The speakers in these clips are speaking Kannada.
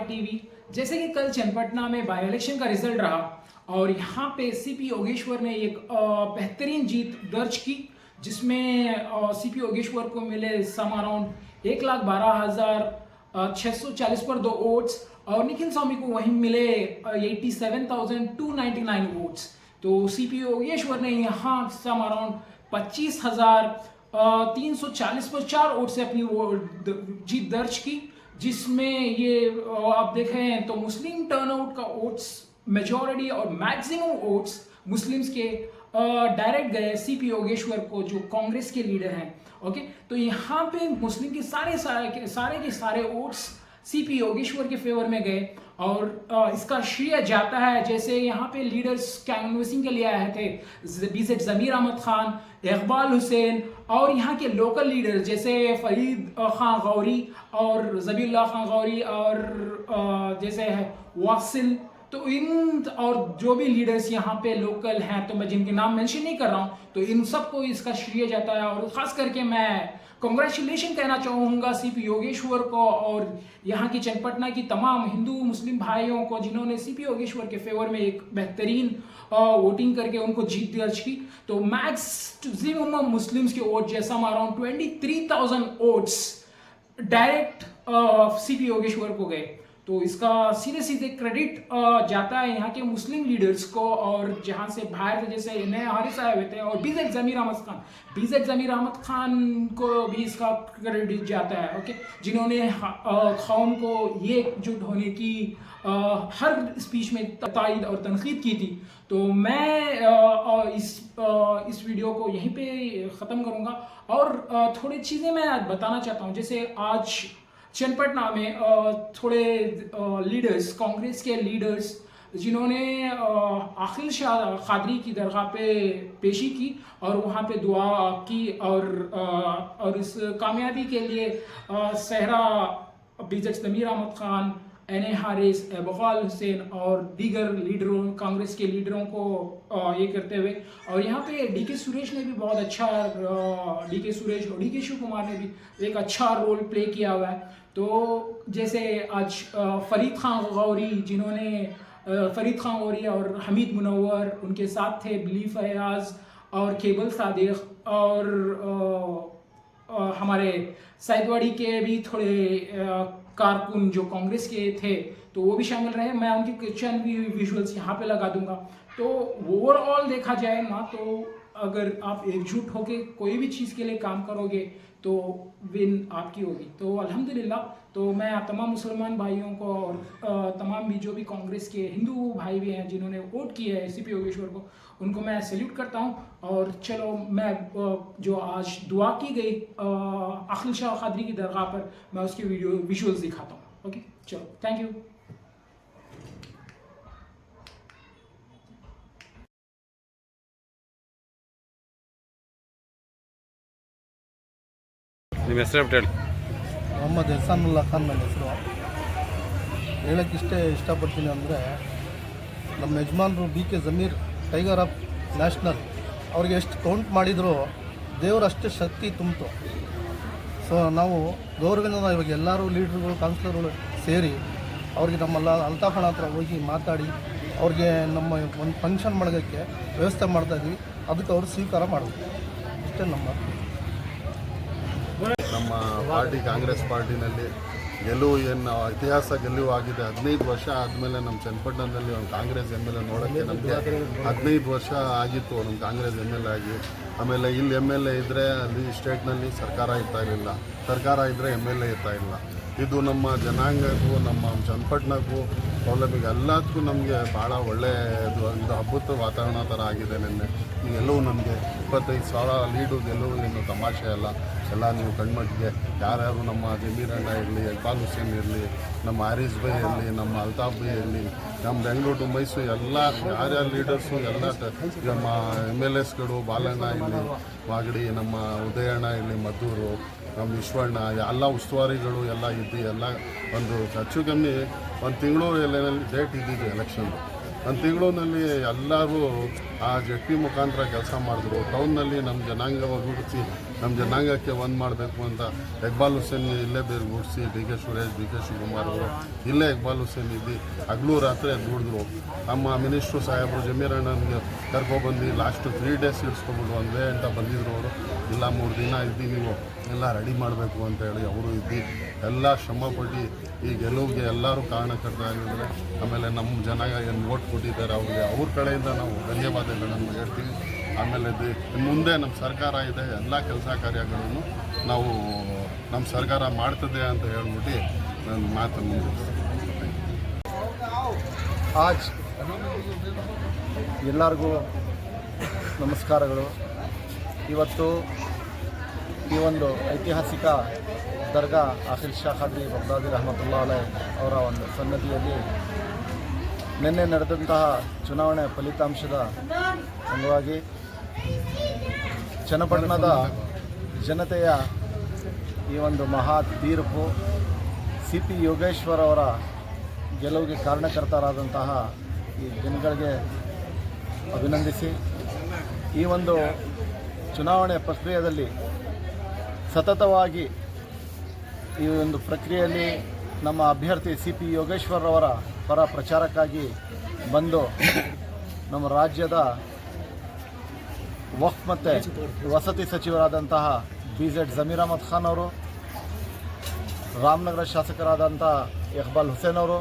टीवी जैसे कि कल चनपटना में इलेक्शन का रिज़ल्ट रहा और यहाँ पे सीपी योगेश्वर ने एक बेहतरीन जीत दर्ज की, जिसमें सीपी योगेश्वर को मिले सम अराउंड एक लाख बारह हज़ार छः सौ चालीस पर दो वोट्स और निखिल स्वामी को वहीं मिले eighty seven thousand two ninety nine votes तो सीपी योगेश्वर ने यहाँ सम अराउंड पच्चीस हज़ार तीन सौ चालीस पर चार वोट से अपनी जीत दर्ज की, जिसमें ये आप देखें तो मुस्लिम टर्नआउट का वोट्स मेजॉरिटी और मैक्सिमम ओट्स मुस्लिम्स के डायरेक्ट गए सी पी योगेश्वर को, जो कांग्रेस के लीडर हैं ओके तो यहाँ पे मुस्लिम के सारे सारे के सारे के सारे वोट्स सीपी योगेश्वर के फेवर में गए और इसका श्रेय जाता है, जैसे यहाँ पे लीडर्स कैनवसिंग के लिए आए थे बीजेड जमीर अहमद खान इकबाल हुसैन और यहाँ के लोकल लीडर जैसे फरीद खान गौरी और जबील्ला खान गौरी और जैसे वासिल तो इन और जो भी लीडर्स यहाँ पे लोकल हैं तो मैं जिनके नाम मेंशन नहीं कर रहा हूँ तो इन सबको इसका श्रेय जाता है और खास करके मैं कॉन्ग्रेचुलेशन कहना चाहूँगा सीपी योगेश्वर को और यहाँ की चनपटना की तमाम हिंदू, मुस्लिम भाइयों को जिन्होंने सी पी योगेश्वर के फेवर में एक बेहतरीन वोटिंग करके उनको जीत दर्ज की। तो मैक्सिमम मुस्लिम्स के वोट जैसा around twenty three thousand votes direct C P Yogeshwar को गए। तो इसका सीधे सीधे क्रेडिट जाता है यहाँ के मुस्लिम लीडर्स को और जहाँ से बाहर जैसे नए हारिस आए हुए थे और बीजेड जमीर अहमद खान बीजेड जमीर अहमद खान को भी इसका क्रेडिट जाता है ओके जिन्होंने कौम को ये एकजुट होने की हर स्पीच में तायद और तनकीद की थी। तो मैं इस इस वीडियो को यहीं पे ख़त्म करूँगा और थोड़ी चीज़ें मैं बताना चाहता हूँ। जैसे आज चनपटना में थोड़े लीडर्स कांग्रेस के लीडर्स जिन्होंने आखिर शाह खादरी की दरगाह पे पेशी की और वहाँ पे दुआ की और और इस कामयाबी के लिए सहरा बीजक तमीर अहमद खान एन ए हारिस बफाल हुसैन और दीगर लीडरों, कांग्रेस के लीडरों को ये करते हुए। और यहाँ पे डी के सुरेश ने भी बहुत अच्छा डी के सुरेश और डी के शिव कुमार ने भी एक अच्छा रोल प्ले किया हुआ है। तो जैसे आज फरीद खान गौरी जिन्होंने फरीद खान गौरी और हमीद मुनवर उनके साथ थे, बिलीफ फयाज और केबल सादिक और हमारे साइदवाड़ी के भी थोड़े कारकुन जो कांग्रेस के थे तो वो भी शामिल रहे। मैं उनके क्वेश्चन भी विजुअल्स यहाँ पे लगा दूँगा। तो ओवरऑल देखा जाए ना तो अगर आप एकजुट होके कोई भी चीज़ के लिए काम करोगे तो विन आपकी होगी। तो अल्हम्दुलिल्लाह तो मैं तमाम मुसलमान भाइयों को और तमाम भी जो भी कांग्रेस के हिंदू भाई भी हैं जिन्होंने वोट किया है सी पी योगेश्वर को, उनको मैं सैल्यूट करता हूँ। और चलो, मैं जो आज दुआ की गई अखिल शाह खादरी की दरगाह पर मैं उसकी वीडियो विजुअल्स दिखाता हूँ। ओके चलो थैंक यू ನಿಮ್ಮ ಹೆಸರು ಹೇಳಿ. ಮೊಹಮ್ಮದ್ ಎಹ್ಸಾನುಲ್ಲಾ ಖಾನ್ ನನ್ನ ಹೆಸರು. ಹೇಳೋಕ್ಕೆ ಇಷ್ಟೇ ಇಷ್ಟಪಡ್ತೀನಿ ಅಂದರೆ ನಮ್ಮ ಯಜಮಾನರು B K Zameer, tiger of national, ಅವ್ರಿಗೆ ಎಷ್ಟು ಕೌಂಟ್ ಮಾಡಿದರೂ ದೇವರು ಅಷ್ಟು ಶಕ್ತಿ ತುಂಬಿತು. ಸೊ ನಾವು ಗೌರವದಿಂದ ಇವಾಗ ಎಲ್ಲರೂ ಲೀಡ್ರುಗಳು ಕೌನ್ಸಿಲರ್ಗಳು ಸೇರಿ ಅವ್ರಿಗೆ ನಮ್ಮಲ್ಲ ಅಲ್ತಾಫಣ ಹತ್ರ ಹೋಗಿ ಮಾತಾಡಿ, ಅವ್ರಿಗೆ ನಮ್ಮ ಒಂದು ಫಂಕ್ಷನ್ ಮಾಡೋದಕ್ಕೆ ವ್ಯವಸ್ಥೆ ಮಾಡ್ತಾಯಿದ್ವಿ ಅದಕ್ಕೆ ಅವರು ಸ್ವೀಕಾರ ಮಾಡಬೇಕು. ಇಷ್ಟೇ ನಮ್ಮ ನಮ್ಮ ಪಾರ್ಟಿ, ಕಾಂಗ್ರೆಸ್ ಪಾರ್ಟಿನಲ್ಲಿ ಗೆಲುವು ಏನು, ಇತಿಹಾಸ ಗೆಲುವು ಆಗಿದೆ. ಹದಿನೈದು ವರ್ಷ ಆದಮೇಲೆ ನಮ್ಮ ಚನ್ನಪಟ್ಟಣದಲ್ಲಿ ಒಂದು ಕಾಂಗ್ರೆಸ್ ಎಂ ಎಲ್ ಎ ನೋಡೋಕ್ಕೆ ನಮಗೆ ಹದಿನೈದು ವರ್ಷ ಆಗಿತ್ತು ನಮ್ಮ ಕಾಂಗ್ರೆಸ್ ಎಂ ಎಲ್ ಎ ಆಗಿ. ಆಮೇಲೆ ಇಲ್ಲಿ ಎಂ ಎಲ್ ಎ ಇದ್ದರೆ ಅಲ್ಲಿ ಸ್ಟೇಟ್ನಲ್ಲಿ ಸರ್ಕಾರ ಇರ್ತಾ ಇರಲಿಲ್ಲ. ಸರ್ಕಾರ ಇದ್ದರೆ ಎಂ ಎಲ್ ಎ ಇರ್ತಾ ಇಲ್ಲ ಇದು ನಮ್ಮ ಜನಾಂಗಕ್ಕೂ, ನಮ್ಮ ಚನ್ನಪಟ್ಟಣಕ್ಕೂ ಪ್ರಾಬ್ಲಮಿಗೆ ಎಲ್ಲದಕ್ಕೂ ನಮಗೆ ಭಾಳ ಒಳ್ಳೆಯದು. ಇದು ಹಬ್ಬದ ವಾತಾವರಣ ಥರ ಆಗಿದೆ ನಿನ್ನೆ. ಎಲ್ಲವೂ ನಮಗೆ ಇಪ್ಪತ್ತೈದು ಸಾವಿರ ಲೀಡು ಗೆಲುವು ಏನು ತಮಾಷೆ ಅಲ್ಲ. ಎಲ್ಲ ನೀವು ಕಣ್ಮಟ್ಟಿಗೆ ಯಾರ್ಯಾರು ನಮ್ಮ ಜಮೀರಣ್ಣ ಇರಲಿ, ಇಕ್ಬಾಲ್ ಹುಸೇನ್ ಇರಲಿ, ನಮ್ಮ ಆರೀಸ್ ಬೈ ಇರಲಿ, ನಮ್ಮ ಅಲ್ತಾಫ್ ಬೈ ಇರಲಿ, ನಮ್ಮ ಬೆಂಗಳೂರು ಮೈಸೂರು ಎಲ್ಲ ಯಾರ್ಯಾರು ಲೀಡರ್ಸು ಎಲ್ಲ ನಮ್ಮ ಎಂ ಎಲ್ ಎಸ್ಗಳು ಬಾಲಣ್ಣ ಇರಲಿ, ಮಾಗಡಿ, ನಮ್ಮ ಉದಯಣ್ಣ ಇರಲಿ, ಮದ್ದೂರು, ನಮ್ಮ ವಿಶ್ವಣ್ಣ, ಎಲ್ಲ ಉಸ್ತುವಾರಿಗಳು ಎಲ್ಲ ಇದ್ದು, ಎಲ್ಲ ಒಂದು ಹೆಚ್ಚು ಕಮ್ಮಿ ಒಂದು ತಿಂಗಳು ಎಲ್ಲ ಡೇಟ್ ಇದ್ದಿದ್ದು ಎಲೆಕ್ಷನ್ ಒಂದು ತಿಂಗಳಲ್ಲಿ ಎಲ್ಲರೂ ಆ ಜಟ್ಟಿ ಮುಖಾಂತರ ಕೆಲಸ ಮಾಡಿದ್ರು. ಟೌನ್ನಲ್ಲಿ ನಮ್ಮ ಜನಾಂಗ ಗುಡಿಸಿ, ನಮ್ಮ ಜನಾಂಗಕ್ಕೆ ಒಂದು ಮಾಡಬೇಕು ಅಂತ ಇಕ್ಬಾಲ್ ಹುಸೇನ್ ಇಲ್ಲೇ ಬೇರ್ಗೂಡಿಸಿ D K Suresh, D K Shivakumar ಅವರು ಇಲ್ಲೇ ಇಕ್ಬಾಲ್ ಹುಸೇನ್ ಇದ್ದು, ಹಗಲು ರಾತ್ರಿ ದುಡಿದ್ರು ನಮ್ಮ ಮಿನಿಸ್ಟ್ರು ಸಾಹೇಬರು ಜಮೀರಣ್ಣನಿಗೆ ಕರ್ಕೊಬಂದು ಲಾಸ್ಟ್ ತ್ರೀ ಡೇಸ್ ಇಡ್ಸ್ಕೊಬಿಟ್ಟು ಒಂದೇ ಅಂತ ಬಂದಿದ್ರು ಅವರು. ಇಲ್ಲ ಮೂರು ದಿನ ಇದ್ದು ನೀವು, ಎಲ್ಲ ರೆಡಿ ಮಾಡಬೇಕು ಅಂತ ಹೇಳಿ ಅವರು ಇದ್ದು. ಎಲ್ಲ ಶ್ರಮಪಟ್ಟು ಈ ಗೆಲುವಿಗೆ ಎಲ್ಲರೂ ಕಾರಣಕರ್ತರಾಗಿದ್ದಾರೆ ಆಮೇಲೆ ನಮ್ಮ ಜನ ಏನು ಓಟ್ ಕೊಟ್ಟಿದ್ದಾರೆ ಅವ್ರಿಗೆ, ಅವ್ರ ಕಡೆಯಿಂದ ನಾವು ಧನ್ಯವಾದಗಳನ್ನು ಹೇಳ್ತೀವಿ. ಆಮೇಲೆ ಮುಂದೆ ನಮ್ಮ ಸರ್ಕಾರ ಇದೆ, ಎಲ್ಲ ಕೆಲಸ ಕಾರ್ಯಗಳನ್ನು ನಾವು ನಮ್ಮ ಸರ್ಕಾರ ಮಾಡ್ತದೆ ಅಂತ ಹೇಳ್ಬಿಟ್ಟು ನಾನು ಮಾತನ್ನು. ಆಜ್. ಎಲ್ಲರಿಗೂ ನಮಸ್ಕಾರಗಳು. ಇವತ್ತು ಈ ಒಂದು ಐತಿಹಾಸಿಕ ದರ್ಗಾ ಆಖಿಲ್ ಶಾ ಖಾದ್ರಿ ಬಗ್ದಾದಿ ರಹಮತುಲ್ಲಾ ಅಲೈ ಅವರ ಒಂದು ಸನ್ನದಿಯಲ್ಲಿ ನಿನ್ನೆ ನಡೆದಂತಹ ಚುನಾವಣೆ ಫಲಿತಾಂಶದ ಅಂಗವಾಗಿ ಚನ್ನಪಟ್ಟಣದ ಜನತೆಯ ಈ ಒಂದು ಮಹಾ ತೀರ್ಪು ಸಿ ಪಿ ಯೋಗೇಶ್ವರ್ ಅವರ ಗೆಲುವಿಗೆ ಕಾರಣಕರ್ತರಾದಂತಹ ಈ ಜನಗಳಿಗೆ ಅಭಿನಂದಿಸಿ ಈ ಒಂದು ಚುನಾವಣೆ ಪ್ರಕ್ರಿಯೆಯಲ್ಲಿ ಸತತವಾಗಿ ಈ ಒಂದು ಪ್ರಕ್ರಿಯೆಯಲ್ಲಿ ನಮ್ಮ ಅಭ್ಯರ್ಥಿ ಸಿ ಪಿ ಯೋಗೇಶ್ವರ್ರವರ ಪರ ಪ್ರಚಾರಕ್ಕಾಗಿ ಬಂದು ನಮ್ಮ ರಾಜ್ಯದ ವಕ್ಫ್ ಮತ್ತು ವಸತಿ ಸಚಿವರಾದಂತಹ ಬಿ ಜೆಡ್ ಜಮೀರ್ ಅಹಮದ್ ಖಾನ್ ಅವರು, ರಾಮನಗರ ಶಾಸಕರಾದಂಥ ಇಕ್ಬಾಲ್ ಹುಸೇನ್ ಅವರು,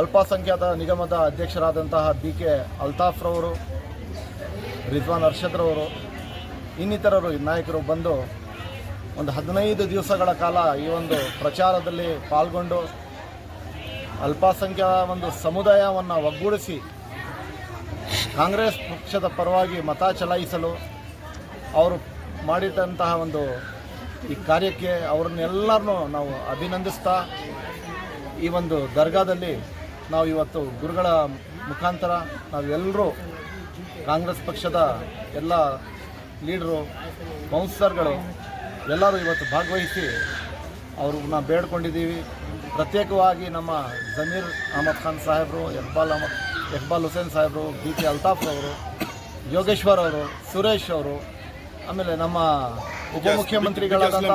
ಅಲ್ಪಸಂಖ್ಯಾತ ನಿಗಮದ ಅಧ್ಯಕ್ಷರಾದಂತಹ ಬಿ ಕೆ ಅಲ್ತಾಫ್ರವರು ರಿಜ್ವಾನ್ ಅರ್ಷದ್ರವರು ಇನ್ನಿತರರು ನಾಯಕರು ಬಂದು ಒಂದು ಹದಿನೈದು ದಿವಸಗಳ ಕಾಲ ಈ ಒಂದು ಪ್ರಚಾರದಲ್ಲಿ ಪಾಲ್ಗೊಂಡು ಅಲ್ಪಸಂಖ್ಯಾ ಒಂದು ಸಮುದಾಯವನ್ನು ಒಗ್ಗೂಡಿಸಿ ಕಾಂಗ್ರೆಸ್ ಪಕ್ಷದ ಪರವಾಗಿ ಮತ ಚಲಾಯಿಸಲು ಅವರು ಮಾಡಿದಂತಹ ಒಂದು ಈ ಕಾರ್ಯಕ್ಕೆ ಅವ್ರನ್ನೆಲ್ಲರನ್ನೂ ನಾವು ಅಭಿನಂದಿಸ್ತಾ ಈ ಒಂದು ದರ್ಗಾದಲ್ಲಿ ನಾವು ಇವತ್ತು ಗುರುಗಳ ಮುಖಾಂತರ ನಾವೆಲ್ಲರೂ ಕಾಂಗ್ರೆಸ್ ಪಕ್ಷದ ಎಲ್ಲ ಲೀಡ್ರು ಕೌನ್ಸಿಲರ್ಗಳು ಎಲ್ಲರೂ ಇವತ್ತು ಭಾಗವಹಿಸಿ ಅವ್ರನ್ನ ಬೇಡ್ಕೊಂಡಿದ್ದೀವಿ. ಪ್ರತ್ಯೇಕವಾಗಿ ನಮ್ಮ ಜಮೀರ್ ಅಹಮದ್ ಖಾನ್ ಸಾಹೇಬರು ಇಕ್ಬಾಲ್ ಅಹಮದ್ ಇಕ್ಬಾಲ್ ಹುಸೇನ್ ಸಾಹೇಬರು ಬಿ ಕೆ ಅಲ್ತಾಫ್ ಅವರು ಯೋಗೇಶ್ವರ್ ಅವರು ಸುರೇಶ್ ಅವರು ಆಮೇಲೆ ನಮ್ಮ ಉಪಮುಖ್ಯಮಂತ್ರಿಗಳಾದಂಥ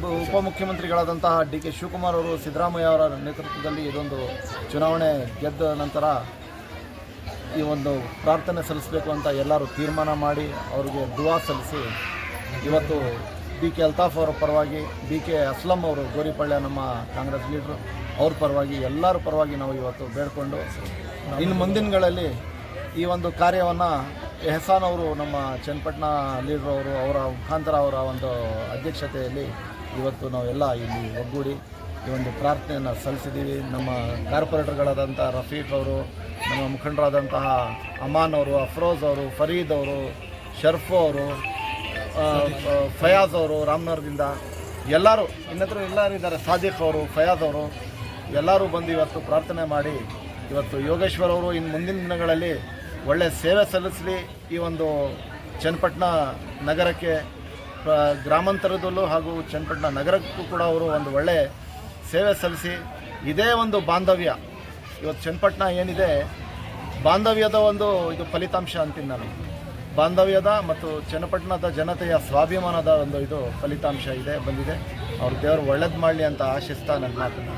ಬ- ಉಪಮುಖ್ಯಮಂತ್ರಿಗಳಾದಂತಹ ಡಿ ಕೆ ಶಿವಕುಮಾರ್ ಅವರು ಸಿದ್ದರಾಮಯ್ಯ ಅವರ ನೇತೃತ್ವದಲ್ಲಿ ಇದೊಂದು ಚುನಾವಣೆ ಗೆದ್ದ ನಂತರ ಈ ಒಂದು ಪ್ರಾರ್ಥನೆ ಸಲ್ಲಿಸಬೇಕು ಅಂತ ಎಲ್ಲರೂ ತೀರ್ಮಾನ ಮಾಡಿ ಅವರಿಗೆ ದುವಾ ಸಲ್ಲಿಸಿ ಇವತ್ತು ಬಿ ಕೆ ಅಲ್ತಾಫ್ ಅವರ ಪರವಾಗಿ, ಬಿ ಕೆ ಅಸ್ಲಂ ಅವರು ಗೋರಿಪಳ್ಳ ನಮ್ಮ ಕಾಂಗ್ರೆಸ್ ಲೀಡ್ರು, ಅವ್ರ ಪರವಾಗಿ, ಎಲ್ಲರ ಪರವಾಗಿ ನಾವು ಇವತ್ತು ಬೇಡಿಕೊಂಡು ಇನ್ನು ಮುಂದಿನಗಳಲ್ಲಿ ಈ ಒಂದು ಕಾರ್ಯವನ್ನು ಎಹಸಾನ್ ಅವರು, ನಮ್ಮ ಚನ್ನಪಟ್ಟಣ ಲೀಡ್ರ್ ಅವರು, ಅವರ ಮುಖಾಂತರ ಅವರ ಒಂದು ಅಧ್ಯಕ್ಷತೆಯಲ್ಲಿ ಇವತ್ತು ನಾವೆಲ್ಲ ಇಲ್ಲಿ ಒಗ್ಗೂಡಿ ಈ ಒಂದು ಪ್ರಾರ್ಥನೆಯನ್ನು ಸಲ್ಲಿಸಿದ್ದೀವಿ. ನಮ್ಮ ಕಾರ್ಪೊರೇಟರ್ಗಳಾದಂಥ ರಫೀಕ್ ಅವರು, ನಮ್ಮ ಮುಖಂಡರಾದಂತಹ ಅಮಾನ್ ಅವರು, ಅಫ್ರೋಜ್ ಅವರು, ಫರೀದ್ ಅವರು, ಶರ್ಫು ಅವರು ಫಯಾಜ್ ಅವರು, ರಾಮನಗರದಿಂದ ಎಲ್ಲರೂ, ಇನ್ನತ್ರ ಎಲ್ಲರೂ ಇದ್ದಾರೆ. ಸಾದಿಕ್ ಅವರು, ಫಯಾಜ್ ಅವರು, ಎಲ್ಲರೂ ಬಂದು ಇವತ್ತು ಪ್ರಾರ್ಥನೆ ಮಾಡಿ ಇವತ್ತು ಯೋಗೇಶ್ವರ್ ಅವರು ಇನ್ನು ಮುಂದಿನ ದಿನಗಳಲ್ಲಿ ಒಳ್ಳೆಯ ಸೇವೆ ಸಲ್ಲಿಸಲಿ. ಈ ಒಂದು ಚನ್ನಪಟ್ಟಣ ನಗರಕ್ಕೆ ಗ್ರಾಮಾಂತರದಲ್ಲೂ ಹಾಗೂ ಚನ್ನಪಟ್ಟಣ ನಗರಕ್ಕೂ ಕೂಡ ಅವರು ಒಂದು ಒಳ್ಳೆಯ ಸೇವೆ ಸಲ್ಲಿಸಿ ಇದೇ ಒಂದು ಬಾಂಧವ್ಯ. ಇವತ್ತು ಚನ್ನಪಟ್ಟಣ ಏನಿದೆ, ಬಾಂಧವ್ಯದ ಒಂದು ಇದು ಫಲಿತಾಂಶ ಅಂತೀನಿ ನಾನು. ಬಾಂಧವ್ಯದ ಮತ್ತು ಚನ್ನಪಟ್ಟಣದ ಜನತೆಯ ಸ್ವಾಭಿಮಾನದ ಒಂದು ಇದು ಫಲಿತಾಂಶ ಇದೆ, ಬಂದಿದೆ. ಅವ್ರ ದೇವರು ಒಳ್ಳೇದು ಮಾಡಲಿ ಅಂತ ಆಶಿಸ್ತಾ ನನ್ನ ಮಾತನ್ನು.